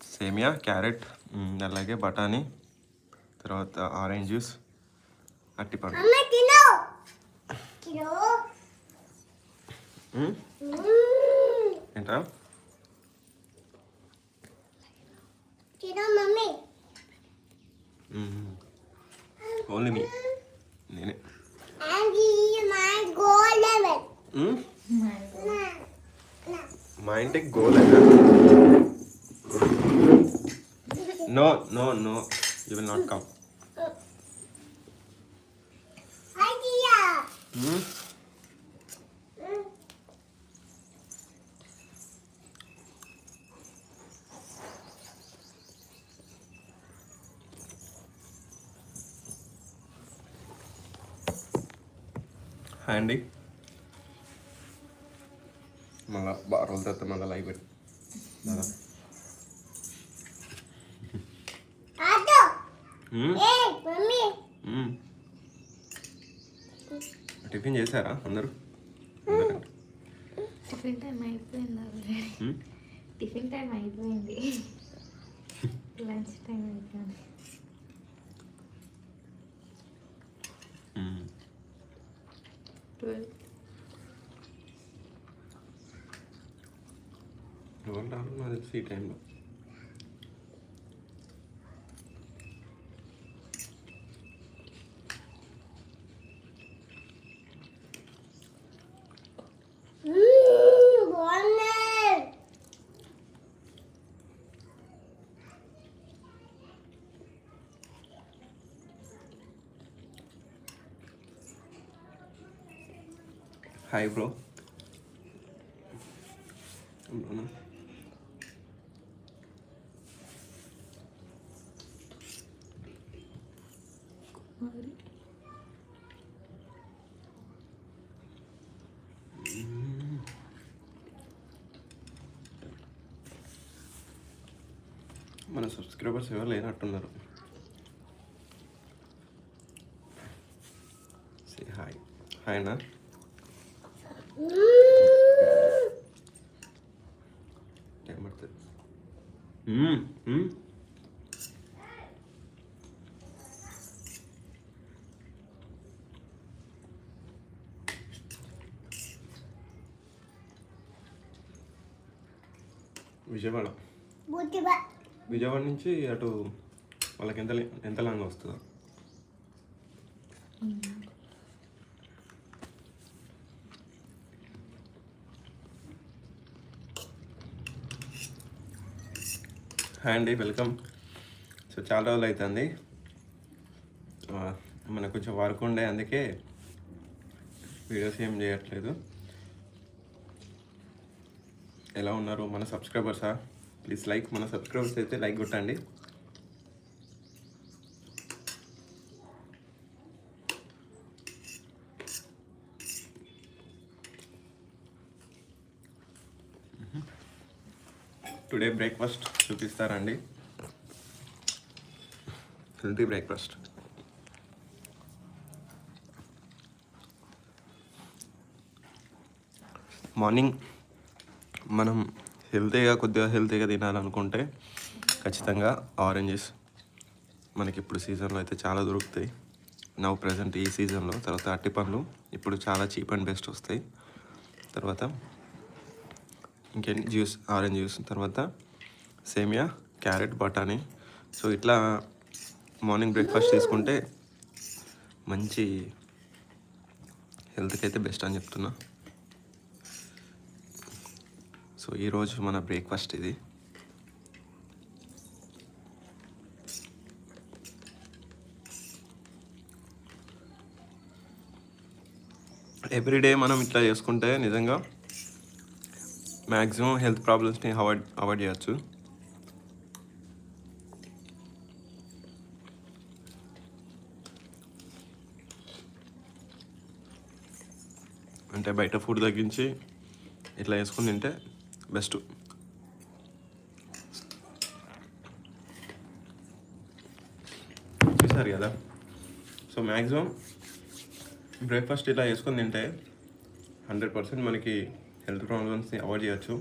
సేమియా క్యారెట్ అలాగే బఠానీ తర్వాత ఆరెంజ్ జ్యూస్ అట్టిపండు. ఏంటా ఓన్లీ మీ. నేనే. మా ఇంటికి గోల్ అయినా no no no you will not come idea. Hi అండి మళ్ళా బాగా రోజుల తర్వాత మళ్ళీ లైవ్ పెట్టి దాదా ఆటో మ్మ్, ఏ మమ్మీ మ్మ్. చేశారా అందరూ. టిఫిన్ టైం అయిపోయింది ఆల్రెడీ? టిఫిన్ టైం అయిపోయింది. లంచ్ టైం అయిపోయింది. ఎవరు రారు? నాకు తెలిసి ఈ టైంలో. హాయ్ బ్రో మన సబ్స్క్రైబర్స్ ఎవరు లేనట్టున్నారు. హాయ్ హాయ్ నా టైం పడుతుంది మ్మ్, మ్మ్. విజయవాడ. విజయవాడ నుంచి అటు వాళ్ళకి ఎంత ఎంత లాంగ్ వస్తుందో? హాయ్ అండి వెల్కమ్ సో చాలా రోజులు అవుతుంది మన మనకు కొంచెం వర్క్ ఉండే అందుకే వీడియోస్ ఏం చేయట్లేదు. ఎలా ఉన్నారు మన సబ్స్క్రైబర్సా ప్లీజ్ లైక్ మన సబ్స్క్రైబర్స్ అయితే లైక్ కొట్టండి. టుడే బ్రేక్ఫాస్ట్ చూపిస్తారండి. Healthy breakfast. మార్నింగ్ మనం హెల్తీగా కొద్దిగా హెల్తీగా తినాలనుకుంటే ఖచ్చితంగా ఆరెంజెస్ మనకి ఇప్పుడు సీజన్లో అయితే చాలా దొరుకుతాయి. నవ్వు ప్రజెంట్ ఈ సీజన్లో. తర్వాత అట్టి పండ్లు ఇప్పుడు చాలా చీప్ అండ్ బెస్ట్ వస్తాయి. తర్వాత ఇంకేంటి జ్యూస్ ఆరెంజ్ జ్యూస్ తర్వాత సేమియా క్యారెట్ బఠానీ. సో ఇట్లా మార్నింగ్ బ్రేక్ఫాస్ట్ తీసుకుంటే మంచి హెల్త్కి అయితే బెస్ట్ అని చెప్తున్నా. సో ఈరోజు మన బ్రేక్ఫాస్ట్ ఇది. ఎవ్రీడే మనం ఇట్లా చేసుకుంటే నిజంగా మ్యాక్సిమం హెల్త్ ప్రాబ్లమ్స్ని అవాయిడ్ అవాయిడ్ చేయొచ్చు. అంటే బయట ఫుడ్ తగ్గించి ఇట్లా వేసుకుని తింటే బెస్ట్. చూసారు కదా? సో మ్యాక్సిమం బ్రేక్ఫాస్ట్ ఇలా వేసుకొని తింటే హండ్రెడ్ పర్సెంట్ మనకి హెల్త్ ప్రాబ్లమ్స్ని అవాయిడ్ చేయొచ్చు.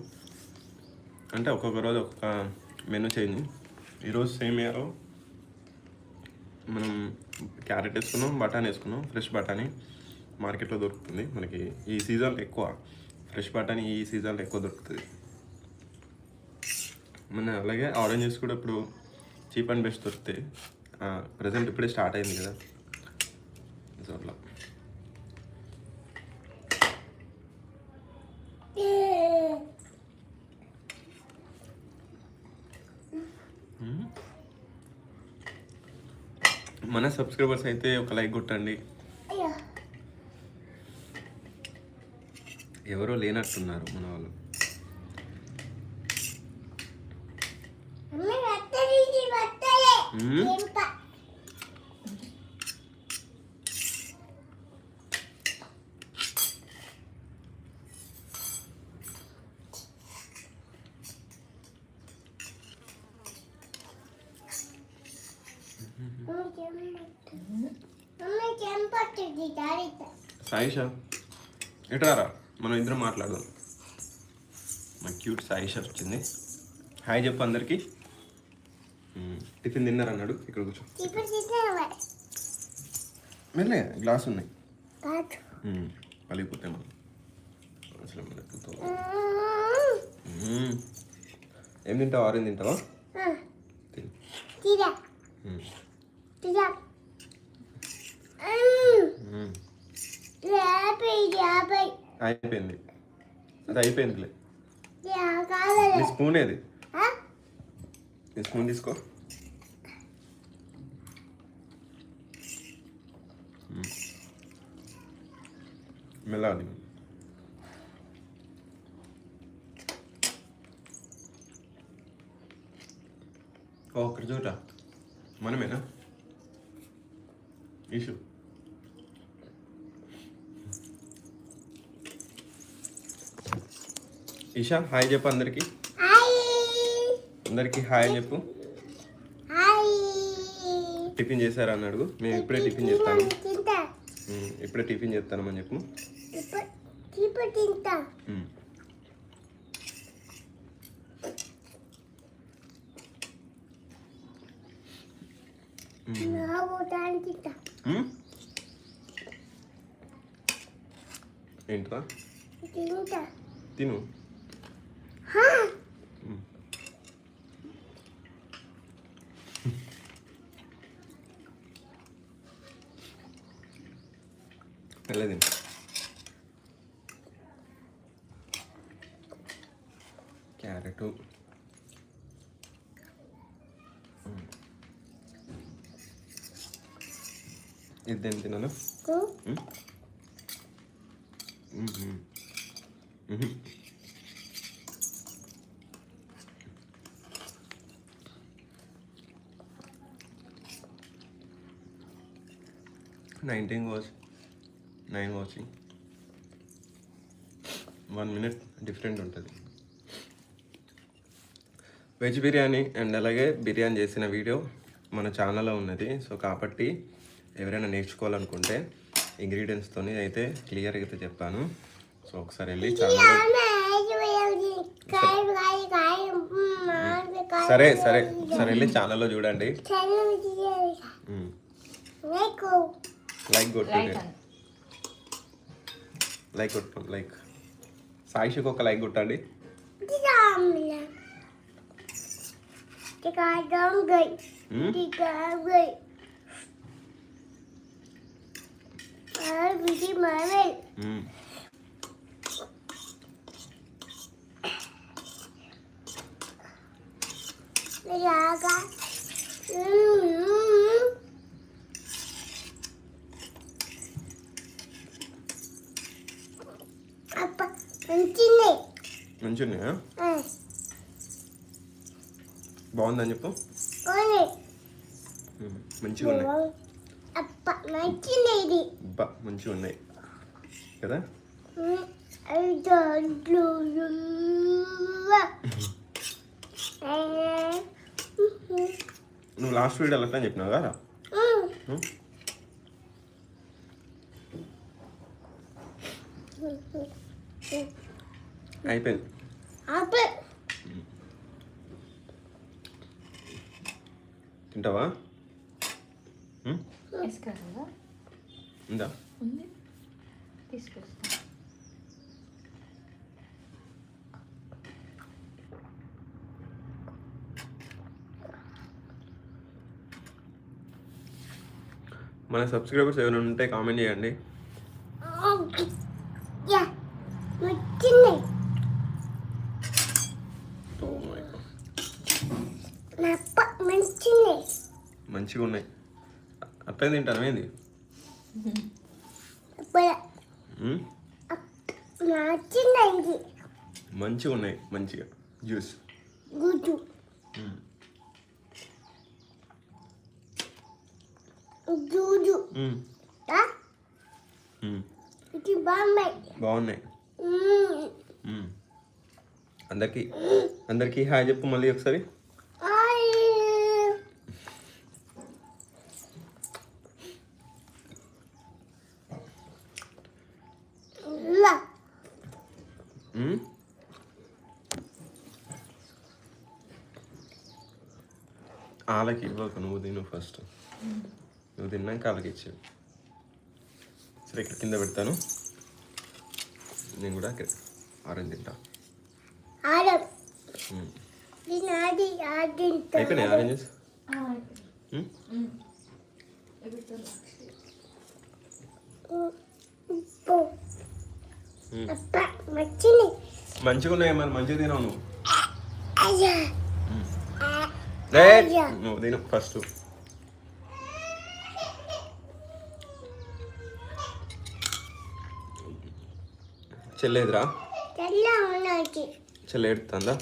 అంటే ఒక్కొక్క రోజు ఒక్కొక్క మెనూ చేంజ్. ఈరోజు సేమ్ ఇయర్ మనం క్యారెట్ వేసుకున్నాం బఠానీ వేసుకున్నాం ఫ్రెష్ బఠానీ మార్కెట్లో దొరుకుతుంది మనకి. ఈ సీజన్ ఎక్కువ ఫ్రెష్ బఠానీ ఈ సీజన్లో ఎక్కువ దొరుకుతుంది. మన అలాగే ఆరెంజెస్ కూడా ఇప్పుడు చీప్ అండ్ బెస్ట్ దొరుకుతాయి. ప్రజెంట్ ఇప్పుడే స్టార్ట్ అయింది కదా. సో అట్లా మ్మ్. మన సబ్స్క్రైబర్స్ అయితే ఒక లైక్ కొట్టండి. ఎవరో లేనట్టున్నారు మన వాళ్ళు వత్తది ఇది వత్తలే మ్మ్. ఎంత మమ్మీ చెంపట్టుది దారిత సాయిషా? ఎటారా మనం ఇద్దరం మాట్లాడదాం. మా క్యూట్ సాయిషా వచ్చింది. హాయ్ చెప్పు అందరికి. టిఫిన్ తిన్నారు అన్నాడు ఇక్కడ కూర్చో. మెల్లే గ్లాస్ ఉన్నాయి. పలిగిపోతే మనం. అసలు. ఏం తింటావా? ఆరెంజ్ తింటావా? తిను. అయిపోయింది. అది అయిపోయిందిలే. నీ స్పూన్ ఏది? నీ స్పూన్ తీసుకో. తిను ఓ అక్కడ మనమేనా? ఇషు ఈషా హాయ్ చెప్పు అందరికి. అందరికి హాయ్ అని చెప్పు టిఫిన్ చేశారా అని అడుగు. మేము ఇప్పుడే టిఫిన్ చేస్తాను. ఇప్పుడే టిఫిన్ చేస్తానమని చెప్పు ఇప్పుడు ఇప్పుడు తింటా ఉమ్. నాకు దాని తింటా ఉమ్? ఏంట్రా తింటా తిను హా ఉమ్. తిను క్యారెట్ ఇదేం తినాను కు ఉమ్? ఉమ్, ఉమ్. ఉహు. Nineteen watch watching one minute different ఉంటుంది. వెజ్ బిర్యానీ అండ్ అలాగే బిర్యానీ చేసిన వీడియో మన ఛానల్లో ఉన్నది. సో కాబట్టి ఎవరైనా నేర్చుకోవాలనుకుంటే ఇంగ్రీడియంట్స్తోని అయితే క్లియర్గా అయితే చెప్పాను. సో ఒకసారి వెళ్ళి ఛానల్ సరే సరే సరే వెళ్ళి ఛానల్లో చూడండి. లైక్ కొట్టండి రైట్ అండ్ లైక్ కొట్టు లైక్ సాయిషికి ఒక లైక్ కొట్టండి మ్మ్? మ్మ్. మంచిగా ఉన్నాయా బాగుందని చెప్పు. మంచిగా ఉన్నాయి అప్ప మంచిది ఇది బా మంచిగా ఉన్నాయి కదా? నువ్వు లాస్ట్ వీడియోలో అట్లా చెప్పినావు? కదా? అయిపోయింది. తింటావా? ఉందా? ఉంది. తీసుకొస్తా. మన సబ్స్క్రైబర్స్ ఎవరైనా ఉంటే కామెంట్ చేయండి. మంచిగా ఉన్నాయి అట్లా తింటాను ఏంది మంచిగా ఉన్నాయి మంచిగా. జ్యూస్. బాగున్నాయి. అందరికీ అందరికీ హాయ్ చెప్పు మళ్ళీ ఒకసారి. వాళ్ళకి ఇవ్వకు నువ్వు తిను ఫస్ట్ నువ్వు తిన్నాక వాళ్ళకి ఇచ్చేవి సరే ఇక్కడ కింద పెడతాను. నేను కూడా ఆరెంజ్ తింటా. అయిపోయినాయి ఆరెంజెస్? మంచిగా ఉన్నాయి మరి? మంచిగా తినవు నువ్వు. నువ్వు తిను ఫస్ట్ చెల్లేదురా? తెల్ల ఉన్నది. చెల్లె ఎడుతుందా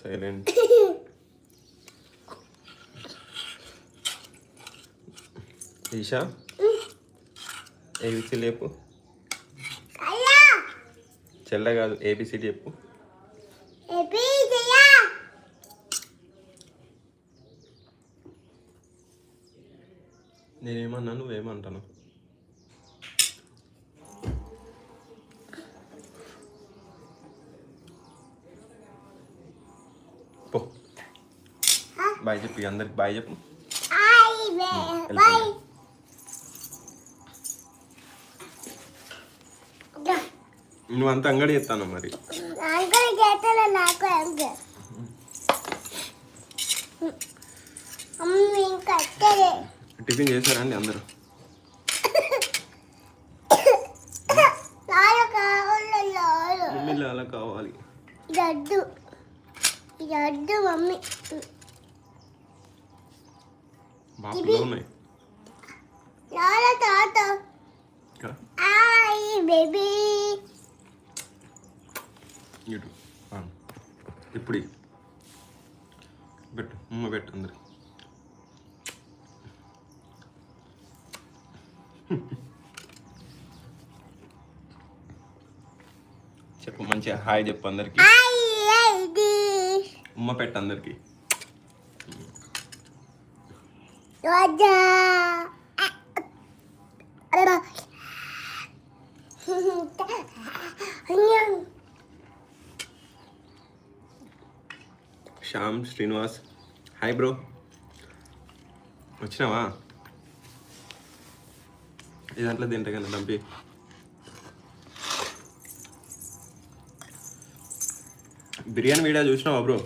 సైలెంట్. ఈషా? ఏబిసి అయ్యా చెల్ల కాదు ఏబిసిడి చెప్పు. నేనేమన్నా నువ్వేమంటాను పో. బాయ్ చెప్పు అందరికి బాయ్ చెప్పు. ఐ బే బై నువ్వు అంత అంగడి చెప్తాను మరి అంకుల్ చేతల నాకు అంకుల్ అమ్మ ఇంకా అత్తలే టిఫిన్ చేశారండి అందరూ? మమ్మీలో అలా కావాలి. ఇది వద్దు ఇది వద్దు మమ్మీ బాపులో ఉన్నాయి. లాల తాత. ఐ బేబీ. ఇటు. ఇప్పుడు. పెట్టు. ఉమ్మ పెట్టు అందరికి. చెప్పు మంచిగా హాయ్ చెప్పు అందరికి. ఉమ్మ పెట్టు అందరికి. శ్యామ్ శ్రీనివాస్. Hi bro. వచ్చినావా? ఈ దాంట్లో తింటే కదా దంపి బిర్యానీ వీడియో చూసినావా బ్రో?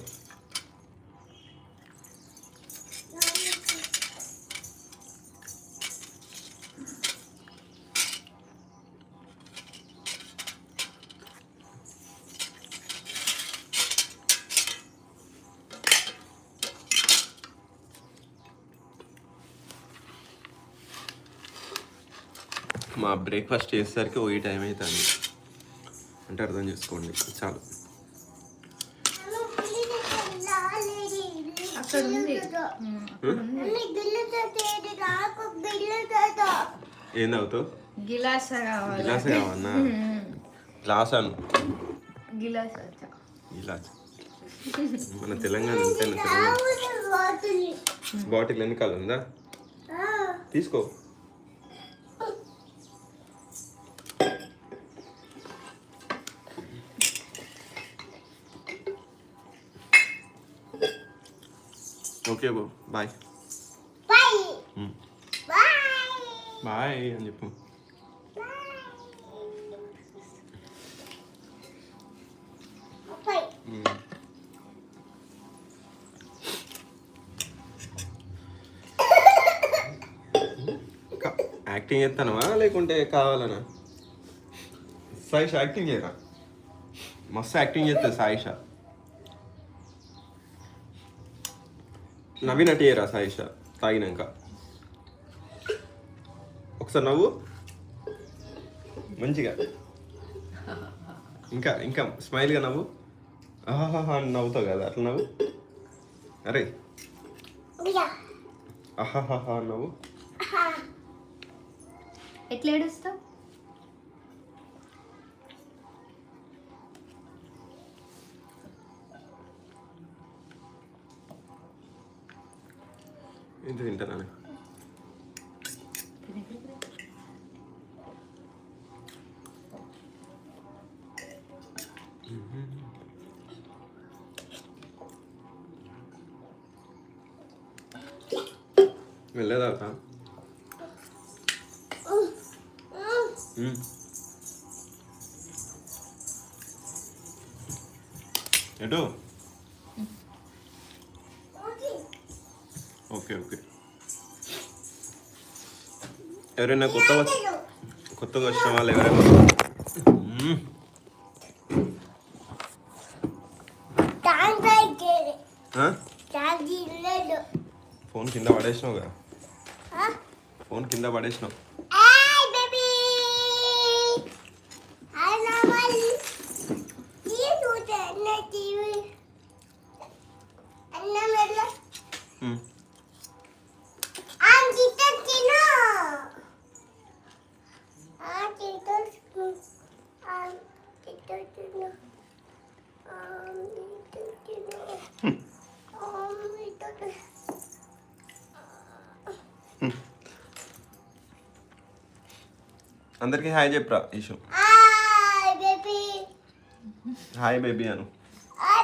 మా బ్రేక్ఫాస్ట్ చేసేసరికి ఓ ఈ టైం అవుతుంది అంటే అర్థం చేసుకోండి. చాలు. ఏం తాగుతావు? గిలాస గిలాస్ కావన్నా గ్లాస్ అను గిలాస వచ్చా గిలాస్. మన తెలంగాణ బాటిల్. బాటిల్ వెనకాల ఉందా తీసుకో. ఓకే బో బాయ్. బాయ్. అని చెప్పు. యాక్టింగ్ చేస్తానవా లేకుంటే కావాలనా? సాయిష యాక్టింగ్ చేయరా? మస్తు యాక్టింగ్ చేస్తుంది సాయిష. నవ్వినట్టు చేయరా సాయిష? తాగినాక. ఒకసారి నవ్వు. మంచిగా. ఇంకా ఇంకా స్మైల్గా నవ్వు. ఆహాహా అని నవ్వుతావు కదా అట్లా నవ్వు. అరే. యా ఆహాహా అని నవ్వు. ఎట్లా ఏడుస్తావు? ഇത് വിന്ററാണ് വല്ലതാക്കാം കേട്ടോ? ఎవరైనా కొత్తగా కొత్తగా వచ్చిన వాళ్ళు ఎవరైనా ఫోన్ కింద పడేసినావుగా. ఫోన్ కింద పడేసినావు. అందరికీ హాయ్ చెప్పరా Ishu Hi, baby. Hi baby Anu. Hi,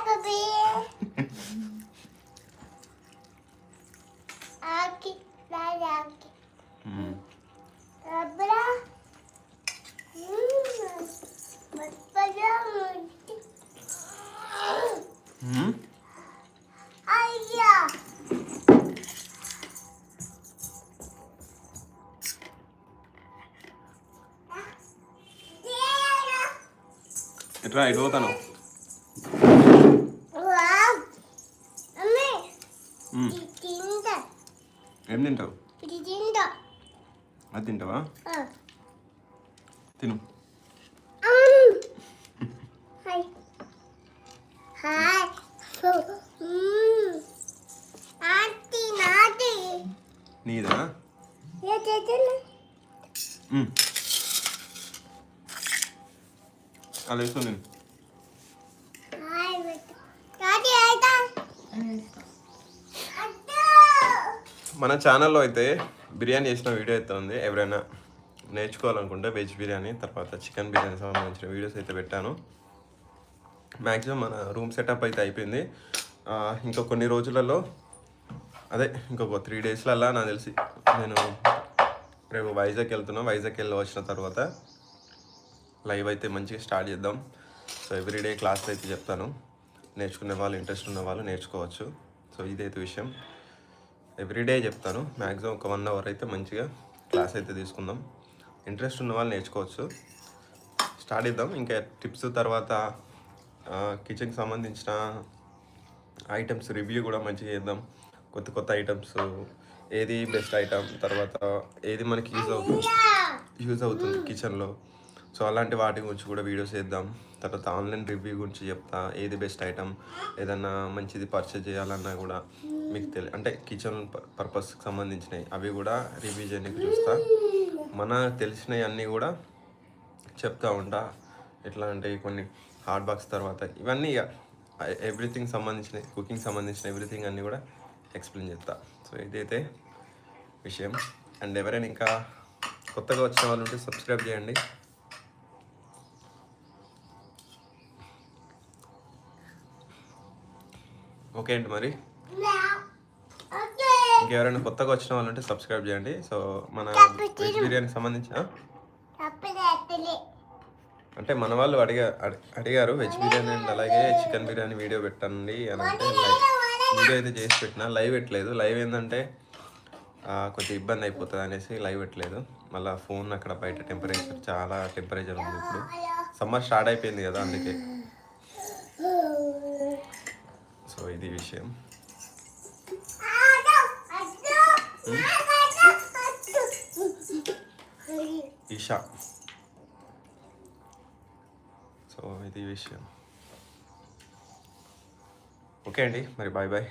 ఎట్రా ఇటు పోతాను. ఏం తింటావు. అది తింటావా Ah. తిను Um. Hmm. నీదా. అలా వేసుకో నేను మన ఛానల్లో అయితే బిర్యానీ చేసిన వీడియో అయితే ఉంది. ఎవరైనా నేర్చుకోవాలనుకుంటే వెజ్ బిర్యానీ తర్వాత చికెన్ బిర్యానీ సంబంధించిన వీడియోస్ అయితే పెట్టాను. మ్యాక్సిమం మన రూమ్ సెటప్ అయితే అయిపోయింది. ఇంకా కొన్ని రోజులలో అదే ఇంకొక త్రీ డేస్లల్లా నాకు తెలిసి నేను రేపు వైజాగ్ వెళ్తున్నాం. వైజాగ్ వెళ్ళి వచ్చిన తర్వాత లైవ్ అయితే మంచిగా స్టార్ట్ చేద్దాం. సో ఎవ్రీడే క్లాస్ అయితే చెప్తాను. నేర్చుకునే వాళ్ళు ఇంట్రెస్ట్ ఉన్న వాళ్ళు నేర్చుకోవచ్చు. సో ఇదైతే విషయం. ఎవ్రీడే చెప్తాను. మ్యాక్సిమం ఒక వన్ అవర్ అయితే మంచిగా క్లాస్ అయితే తీసుకుందాం. ఇంట్రెస్ట్ ఉన్న వాళ్ళు నేర్చుకోవచ్చు. స్టార్ట్ చేద్దాం. ఇంకా టిప్స్ తర్వాత కిచెన్కి సంబంధించిన ఐటమ్స్ రివ్యూ కూడా మంచిగా చేద్దాం. కొత్త కొత్త ఐటమ్స్ ఏది బెస్ట్ ఐటమ్ తర్వాత ఏది మనకి యూజ్ అవుతుంది యూజ్ అవుతుంది కిచెన్లో సో అలాంటి వాటి గురించి కూడా వీడియోస్ చేద్దాం. తర్వాత ఆన్లైన్ రివ్యూ గురించి చెప్తా. ఏది బెస్ట్ ఐటమ్ ఏదన్నా మంచిది పర్చేజ్ చేయాలన్నా కూడా. మీకు తెలి అంటే కిచెన్ పర్పస్కి సంబంధించినవి అవి కూడా రివ్యూ చేయడానికి చూస్తా. మన తెలిసినవి అన్నీ కూడా చెప్తా ఉంటా. ఎట్లా అంటే కొన్ని హార్డ్ బాక్స్ తర్వాత ఇవన్నీ ఇక ఎవ్రీథింగ్ సంబంధించిన కుకింగ్ సంబంధించిన ఎవ్రీథింగ్ అన్నీ కూడా ఎక్స్ప్లెయిన్ చేస్తా. సో ఇదైతే విషయం. అండ్ ఎవరైనా ఇంకా కొత్తగా వచ్చిన వాళ్ళు ఉంటే సబ్స్క్రైబ్ చేయండి. ఓకే అండి మరి. ఇంకెవరైనా కొత్తగా వచ్చిన వాళ్ళు ఉంటే సబ్స్క్రైబ్ చేయండి. సో మన వెజ్ బిర్యానీకి సంబంధించిన అంటే మన వాళ్ళు అడిగా అడి- అడిగారు వెజ్ బిర్యానీ అండ్ అలాగే చికెన్ బిర్యానీ వీడియో పెట్టండి అని అంటే వీడియో అయితే చేసి పెట్టిన లైవ్ పెట్టలేదు. లైవ్ ఏంటంటే కొద్దిగా ఇబ్బంది అయిపోతుంది అనేసి లైవ్ పెట్టలేదు. మళ్ళీ ఫోన్ అక్కడ బయట టెంపరేచర్ చాలా టెంపరేచర్ ఉంది ఇప్పుడు. సమ్మర్ స్టార్ట్ అయిపోయింది కదా అందుకే. సో ఇది విషయం. ఈషా సో ఇది విషయం ఓకే అండి మరి బాయ్ బాయ్